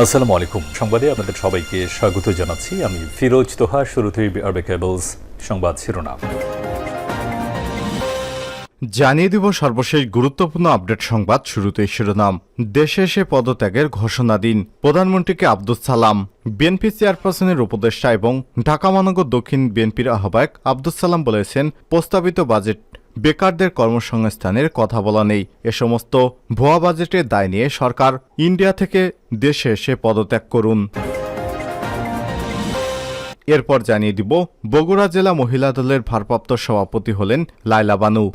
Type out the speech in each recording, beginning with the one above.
আসসালামু আলাইকুম। সংবাদে আপনাদের সবাইকে স্বাগত জানাচ্ছি। আমি ফিরোজ তোহা, শুরুতেই আরবে কেবলস সংবাদ শিরোনাম। জানিয়ে দিব সর্বশেষ গুরুত্বপূর্ণ আপডেট সংবাদ শুরুতেই শিরোনাম। দেশে এসে পদত্যাগের ঘোষণা দিন। প্রধানমন্ত্রীকে আব্দুল সালাম। বিএনপি চেয়ারপারসনের উপদেষ্টা এবং ঢাকা মহানগর দক্ষিণ বিএনপির আহ্বায়ক আব্দুল সালাম বলেছেন, প্রস্তাবিত বাজেট বেকারদের কর্মসংস্থানের কথা বলা নেই। এ সমস্ত ভুয়া বাজেটের দায় নিয়ে সরকার ইন্ডিয়া থেকে দেশে এসে পদত্যাগ করুন। এরপর জানিয়ে দিব, বগুড়া জেলা মহিলা দলের ভারপ্রাপ্ত সভাপতি হলেন লাইলা বানু।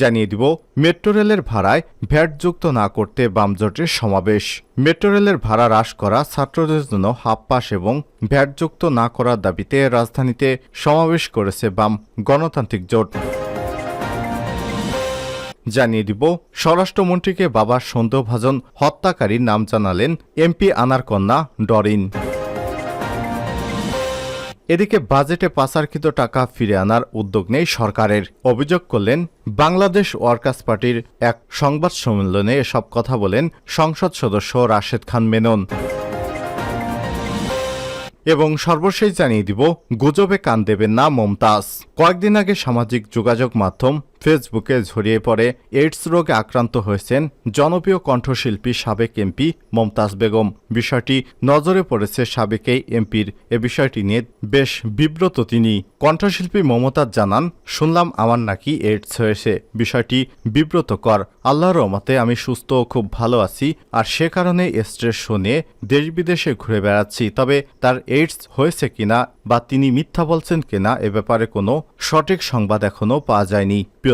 জানিয়ে দিব, মেট্রো রেলের ভাড়ায় ভ্যাট যুক্ত না করতে বামজোটের সমাবেশ। মেট্রো রেলের ভাড়া হ্রাস করা ছাত্রদের জন্য হাফ পাস এবং ভ্যাটযুক্ত না করার দাবিতে রাজধানীতে সমাবেশ করেছে বাম গণতান্ত্রিক জোট। জানিয়ে দিব, স্বরাষ্ট্রমন্ত্রীকে বাবার সন্দেহভাজন হত্যাকারীর নাম জানালেন এমপি আনার কন্যা ডরিন। এদিকে বাজেটে পাচারকৃত টাকা ফিরে আনার উদ্যোগ নেই সরকারের। অভিযোগ করলেন, বাংলাদেশ ওয়ার্কার্স পার্টির এক সংবাদ সম্মেলনে এসব কথা বলেন সংসদ সদস্য রাশেদ খান মেনন। এবং সর্বশেষ জানিয়ে দিব, গুজবে কান দেবেন না মমতাজ। কয়েকদিন আগে সামাজিক যোগাযোগ মাধ্যম ফেসবুকে ছড়িয়ে পড়ে এইডস রোগে আক্রান্ত হয়েছেন জনপ্রিয় কণ্ঠশিল্পী সাবেক এমপি মমতাজ বেগম। বিষয়টি নজরে পড়েছে সাবেক এই এমপির। এ বিষয়টি নিয়ে বেশ বিব্রত তিনি। কণ্ঠশিল্পী মমতাজ জানান, শুনলাম আমার নাকি এইডস হয়েছে। বিষয়টি বিব্রতকর। আল্লাহর রহমতে আমি সুস্থ ও খুব ভালো আছি আর সে কারণে স্ট্রেস শুনে দেশ বিদেশে ঘুরে বেড়াচ্ছি। তবে তার এইডস হয়েছে কিনা বা তিনি মিথ্যা বলছেন কিনা এ ব্যাপারে কোনো সঠিক সংবাদ এখনও পাওয়া যায়নি। প্রিয়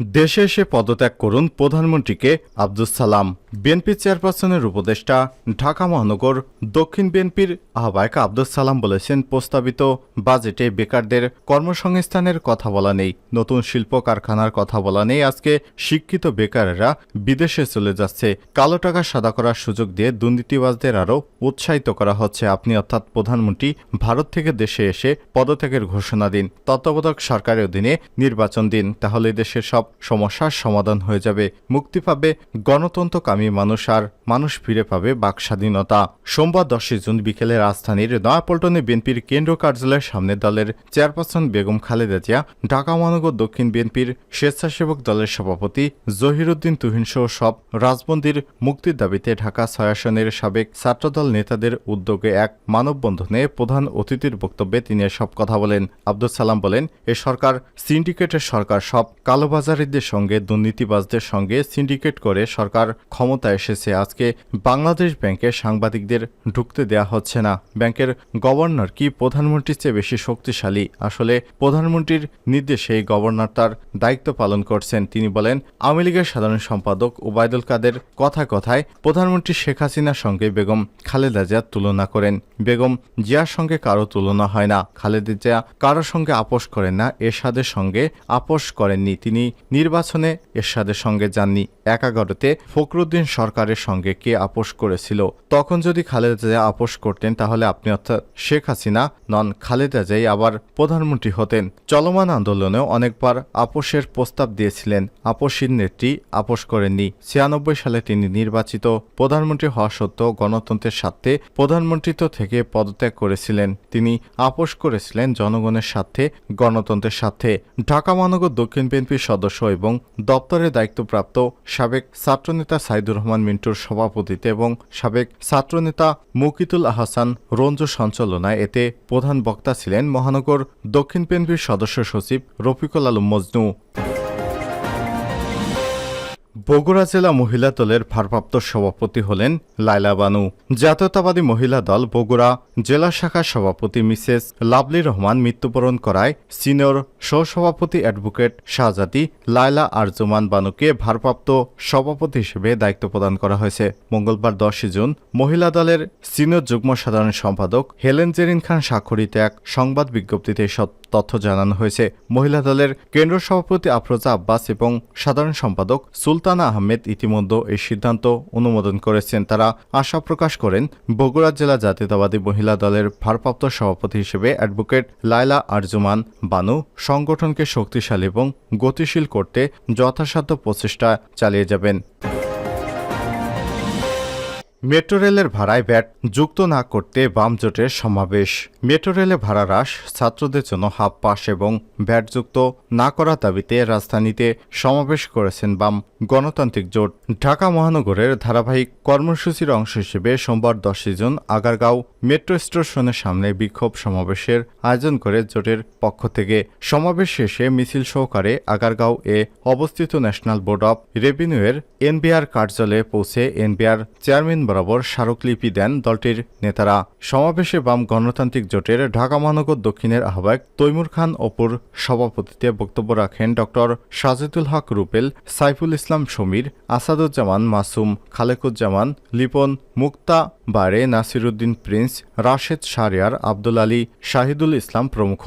দেশে এসে পদত্যাগ করুন প্রধানমন্ত্রীকে আব্দুল সালাম। বিএনপি চেয়ারপারসনের উপদেষ্টা ঢাকা মহানগর দক্ষিণ বিএনপির আহ্বায়ক আব্দুল সালাম বলেছেন, প্রস্তাবিত বাজেটে বেকারদের কর্মসংস্থানের কথা বলা নেই, নতুন শিল্প কারখানার কথা বলা নেই, আজকে শিক্ষিত বেকারেরা বিদেশে চলে যাচ্ছে। কালো টাকা সাদা করার সুযোগ দিয়ে দুর্নীতিবাজদের আরও উৎসাহিত করা হচ্ছে। আপনি অর্থাৎ প্রধানমন্ত্রী ভারত থেকে দেশে এসে পদত্যাগের ঘোষণা দিন, তত্ত্বাবধায়ক সরকারের অধীনে নির্বাচন দিন, তাহলে দেশের সব সমস্যার সমাধান হয়ে যাবে। মুক্তি পাবে গণতন্ত্রকামী মানুষ আর মানুষ ফিরে পাবে বাক স্বাধীনতা। সোমবার দশই জুন বিকেলে রাজধানীর নয়াপল্টনে বিএনপির কেন্দ্র কার্যালয়ের সামনে দলের চেয়ারপারসন বেগম খালেদা জিয়া, ঢাকা মহানগর দক্ষিণ বিএনপির স্বেচ্ছাসেবক দলের সভাপতি জহিরুদ্দিন তুহিন সহ সব রাজবন্দির মুক্তির দাবিতে ঢাকা ছয় আসনের সাবেক ছাত্রদল নেতাদের উদ্যোগে এক মানববন্ধনে প্রধান অতিথির বক্তব্যে তিনি সব কথা বলেন। আব্দুল সালাম বলেন, এ সরকার, সিন্ডিকেটের সরকার সব কালোবাজারিদের সঙ্গে, দুর্নীতিবাজদের সঙ্গে সিন্ডিকেট করে সরকার ক্ষমতা এসেছে। আজকে বাংলাদেশ ব্যাংকে সাংবাদিকদের ঢুকতে দেয়া হচ্ছে না। ব্যাংকের গভর্নর কি প্রধানমন্ত্রীর চেয়ে বেশি শক্তিশালী? আসলে প্রধানমন্ত্রীর নির্দেশে এই গভর্নর তার দায়িত্ব পালন করছেন। তিনি বলেন, আওয়ামী লীগের সাধারণ সম্পাদক ওবায়দুল কাদের কথা কথায় প্রধানমন্ত্রী শেখ হাসিনার সঙ্গে বেগম খালেদা জিয়ার তুলনা করেন। বেগম জিয়ার সঙ্গে কারও তুলনা হয় না। খালেদা জিয়া কারোর সঙ্গে আপোষ করেন না, এরশাদের সঙ্গে আপোষ করেননি। তিনি নির্বাচনে এরশাদের সঙ্গে যাননি একাগারোতে ফখরুদ্দিন সরকারের সঙ্গে কে আপোষ করেছিল? তখন যদি খালেদা জিয়া আপোষ করতেন, তাহলে আপনি অর্থাৎ শেখ হাসিনা, নন খালেদা জিয়াই আবার প্রধানমন্ত্রী হতেন। চলমান আন্দোলনেও অনেকবার আপোষের প্রস্তাব দিয়েছিলেন। আপোষীর নেত্রী আপোষ করেননি। ছিয়ানব্বই সালে তিনি নির্বাচিত প্রধানমন্ত্রী হওয়া সত্ত্বেও গণতন্ত্রের স্বার্থে প্রধানমন্ত্রিত্ব থেকে পদত্যাগ করেছিলেন। তিনি আপোষ করেছিলেন জনগণের স্বার্থে, গণতন্ত্রের স্বার্থে। ঢাকা, মহানগর, দক্ষিণ বিএনপির সদস্য এবং দপ্তরের দায়িত্বপ্রাপ্ত সাবেক ছাত্রনেতা সাইদুর রহমান মিন্টুর সভাপতিত্বে এবং সাবেক ছাত্রনেতা মুকিতুল আহসান রঞ্জু সঞ্চালনায় এতে প্রধান বক্তা ছিলেন মহানগর দক্ষিণ পেনভির সদস্য সচিব রফিকুল আলম মজনু। বগুড়া জেলা মহিলা দলের ভারপ্রাপ্ত সভাপতি হলেন লাইলা বানু। জাতীয়তাবাদী মহিলা দল বগুড়া জেলা শাখার সভাপতি মিসেস লাভলি রহমান মৃত্যুবরণ করায় সিনিয়র সহসভাপতি অ্যাডভোকেট শাহজাদি লাইলা আরজুমান বানুকে ভারপ্রাপ্ত সভাপতি হিসেবে দায়িত্ব প্রদান করা হয়েছে। মঙ্গলবার দশই জুন মহিলা দলের সিনিয়র যুগ্ম সাধারণ সম্পাদক হেলেন জেরিন খান স্বাক্ষরিত এক সংবাদ বিজ্ঞপ্তিতে এসব তথ্য জানানো হয়েছে। মহিলা দলের কেন্দ্র সভাপতি আফরোজা আব্বাস এবং সাধারণ সম্পাদক সুলতানা আহমেদ ইতিমধ্যে এই সিদ্ধান্ত অনুমোদন করেছেন। তারা আশা প্রকাশ করেন, বগুড়া জেলা জাতীয়তাবাদী মহিলা দলের ভারপ্রাপ্ত সভাপতি হিসেবে অ্যাডভোকেট লায়লা আরজুমান বানু সংগঠনকে শক্তিশালী এবং গতিশীল করতে যথাসাধ্য প্রচেষ্টা চালিয়ে যাবেন। মেট্রো রেলের ভাড়ায় ব্যাট যুক্ত না করতে বাম জোটের সমাবেশ। মেট্রো রেলে ভাড়া হ্রাস, ছাত্রদের জন্য হাফ পাস এবং ব্যাট যুক্ত না করার দাবিতে রাজধানীতে সমাবেশ করেছেন বাম গণতান্ত্রিক জোট। ঢাকা মহানগরের ধারাবাহিক কর্মসূচির অংশ হিসেবে সোমবার দশই জুন আগারগাঁও মেট্রো স্টেশনের সামনে বিক্ষোভ সমাবেশের আয়োজন করে জোটের পক্ষ থেকে। সমাবেশ শেষে মিছিল সহকারে আগারগাঁও এ অবস্থিত ন্যাশনাল বোর্ড অব রেভিনিউয়ের এনবিআর কার্যালয়ে পৌঁছে এনবিআর চেয়ারম্যান বরাবর স্মারকলিপি দেন দলটির নেতারা। সমাবেশে বাম গণতান্ত্রিক জোটের ঢাকা মহানগর দক্ষিণের আহ্বায়ক তৈমুর খান অপুর সভাপতিত্বে বক্তব্য রাখেন ডক্টর সাজিদুল হক রুপেল, সাইফুল ইসলাম সমীর, আসাদুজ্জামান মাসুম, খালেকুজ্জামান, লিপন মুক্তা, বারে নাসিরুদ্দিন প্রিন্স, রাশেদ শারিয়ার আব্দুল আলী, শাহিদুল ইসলাম প্রমুখ।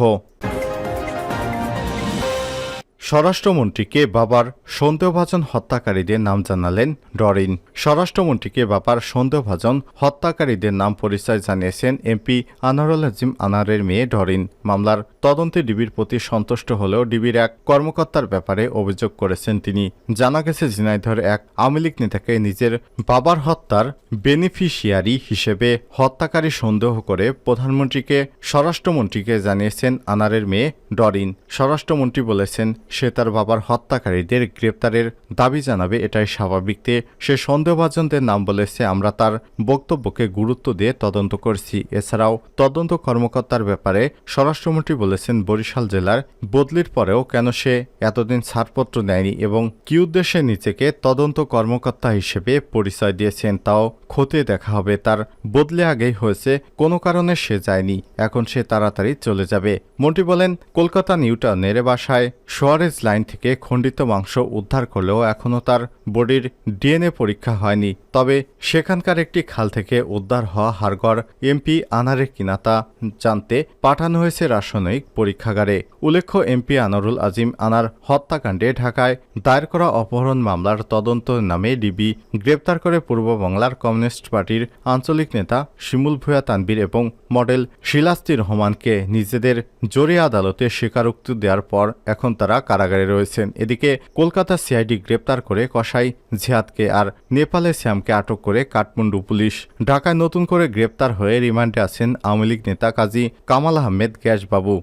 স্বরাষ্ট্রমন্ত্রীকে বাবার সন্দেহভাজন হত্যাকারীদের নাম জানালেন ডরিন। স্বরাষ্ট্রমন্ত্রীকে বাবার সন্দেহভাজন হত্যাকারীদের নাম পরিচয় জানিয়েছেন এমপি আনারুল আজিম আনারের মেয়ে ডরিন। মামলার তদন্তে ডিবির প্রতি সন্তুষ্ট হলেও ডিবির এক কর্মকর্তার ব্যাপারে অভিযোগ করেছেন তিনি। জানা গেছে, ঝিনাইদহের এক আওয়ামী লীগ নেতাকে নিজের বাবার হত্যার বেনিফিশিয়ারি হিসেবে হত্যাকারী সন্দেহ করে প্রধানমন্ত্রীকে স্বরাষ্ট্রমন্ত্রীকে জানিয়েছেন আনারের মেয়ে ডরিন। স্বরাষ্ট্রমন্ত্রী বলেছেন, সে তার বাবার হত্যাকারীদের গ্রেপ্তারের দাবি জানাবে, এটাই স্বাভাবিকতে সে সন্দেহভাজনদের নাম বলেছে, আমরা তার বক্তব্যকে গুরুত্ব দিয়ে তদন্ত করছি। এছাড়াও তদন্ত কর্মকর্তার ব্যাপারে স্বরাষ্ট্রমন্ত্রী বলেছেন বরিশাল জেলার বদলির পরেও কেন সে এতদিন ছাড়পত্র নেয়নি এবং কি উদ্দেশ্যে নিজেকে তদন্ত কর্মকর্তা হিসেবে পরিচয় দিয়েছেন তাও খতিয়ে দেখা হবে। তার বদলে আগেই হয়েছে, কোনো কারণে সে যায়নি। এখন সে তাড়াতাড়ি চলে যাবে। মন্ত্রী বলেন, কলকাতা নিউটাউনের বাসায় সোয়ারেজ লাইন থেকে খণ্ডিত মাংস উদ্ধার করলেও এখনও তার বডির ডিএনএ পরীক্ষা হয়নি। তবে সেখানকার একটি খাল থেকে উদ্ধার হওয়া হাড়গড় এমপি আনারে কিনা তা জানতে পাঠানো হয়েছে রাসায়নিক পরীক্ষাগারে উল্লেখ্য এমপি আনারুল আজিম আনার হত্যাকাণ্ডে ঢাকায় দায়ের করা অপহরণ মামলার তদন্ত নামে ডিবি গ্রেপ্তার করে পূর্ব বাংলার কমিউনিস্ট পার্টির আঞ্চলিক নেতা শিমুল ভূয়া তানবীর এবং মডেল শিলাস্তি রহমানকে নিজেদের জোরে আদালতে স্বীকারোক্তি দেওয়ার পর এখন তারা কারাগারে রয়েছেন। এদিকে কলকাতা সিআইডি গ্রেপ্তার করে কসাই জিহাদকে আর নেপালে শ্যামকে আটক করে কাঠমান্ডু পুলিশ। ঢাকায় নতুন করে গ্রেপ্তার হয়ে রিমান্ডে আছেন আওয়ামী লীগ নেতা কাজী কামাল আহমেদ গ্যাসবাবু।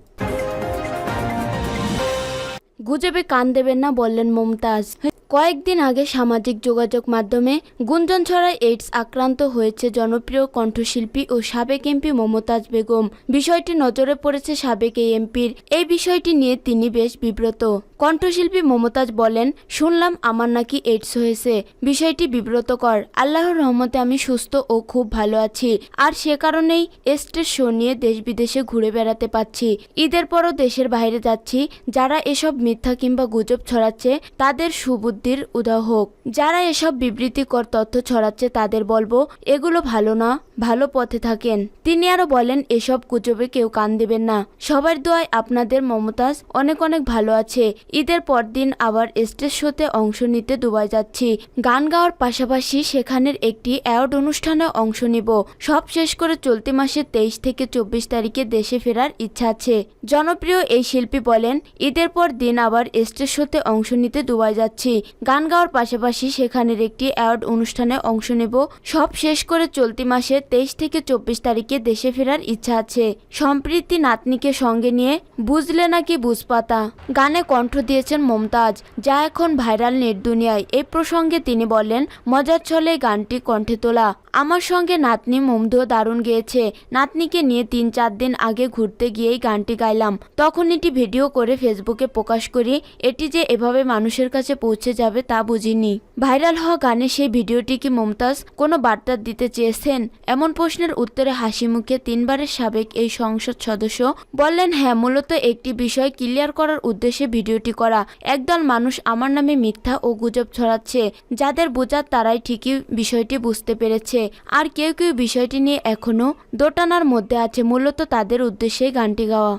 গুজবে কান দেবেন না বললেন মমতাজ। কয়েকদিন আগে সামাজিক যোগাযোগ মাধ্যমে গুঞ্জন ছড়ায় এইডস আক্রান্ত হয়েছে জনপ্রিয় কণ্ঠশিল্পী ও সাবেক এমপি মমতাজ বেগম। বিষয়টি নজরে পড়েছে সাবেক এই এমপির। এই বিষয়টি নিয়ে তিনি বেশ বিব্রত। কণ্ঠশিল্পী মমতাজ বলেন, শুনলাম আমার নাকি এইডস হয়েছে। বিষয়টি বিব্রতকর। আল্লাহর রহমতে আমি সুস্থ ও খুব ভালো আছি। আর সে কারণেই স্টেজ শো নিয়ে দেশ বিদেশে ঘুরে বেড়াতে পাচ্ছি ঈদের পরও দেশের বাইরে যাচ্ছি। যারা এসব মিথ্যা কিংবা গুজব ছড়াচ্ছে, তাদের সুবুদ্ধির উদয় হোক। যারা এসব বিবৃতিকর তথ্য ছড়াচ্ছে, তাদের বলব, এগুলো ভালো না, ভালো পথে থাকেন। তিনি আরও বলেন, এসব গুজবে কেউ কান দেবেন না। সবার দোয়ায় আপনাদের মমতাজ অনেক অনেক ভালো আছে। ঈদের পরদিন আবার স্টেজ শোতে অংশ নিতে দুবাই যাচ্ছি। গান গাওয়ার পাশাপাশি সেখানের একটি অ্যাওয়ার্ড অনুষ্ঠানে অংশ নিব। সব শেষ করে চলতি মাসের তেইশ থেকে চব্বিশ তারিখে দেশে ফেরার ইচ্ছা আছে। জনপ্রিয় এই শিল্পী বলেন, ঈদের পর দিন আবার স্টেজ শোতে অংশ নিতে দুবাই যাচ্ছি। গান গাওয়ার পাশাপাশি সেখানের একটি অ্যাওয়ার্ড অনুষ্ঠানে অংশ নেব। সব শেষ করে চলতি মাসের তেইশ থেকে চব্বিশ তারিখে দেশে ফেরার ইচ্ছা আছে। সম্প্রীতি নাতনিকে সঙ্গে নিয়ে বুঝলে নাকি বুঝপাতা। গানে কণ্ঠ দিয়েছেন মমতাজ, যা এখন ভাইরাল নেট দুনিয়ায়। এই প্রসঙ্গে তিনি বলেন, মজার ছলে গানটি কণ্ঠে তোলা। আমার সঙ্গে নাতনি মুমধ দারুণ গেয়েছে। নাতনিকে নিয়ে তিন চার দিন আগে ঘুরতে গিয়েই গানটি গাইলাম। তখন এটি ভিডিও করে ফেসবুকে প্রকাশ করি, এটি যে এভাবে মানুষের কাছে পৌঁছে যাবে তা বুঝিনি। ভাইরাল হওয়া গানে সেই ভিডিওটি কি মমতাজ কোনো বার্তা দিতে চেয়েছেন? এমন প্রশ্নের উত্তরে হাসি মুখে তিনবারের সাবেক এই সংসদ সদস্য বললেন হ্যাঁ মূলত একটি বিষয় ক্লিয়ার করার উদ্দেশ্যে ভিডিওটি করা। একদল মানুষ আমার নামে মিথ্যা ও গুজব ছড়াচ্ছে। যাদের বোঝার তারাই ঠিকই বিষয়টি বুঝতে পেরেছে। আর কেউ কেউ বিষয়টি নিয়ে এখনও দোটানার মধ্যে আছে। মূলত তাদের উদ্দেশ্যেই গানটি গাওয়া।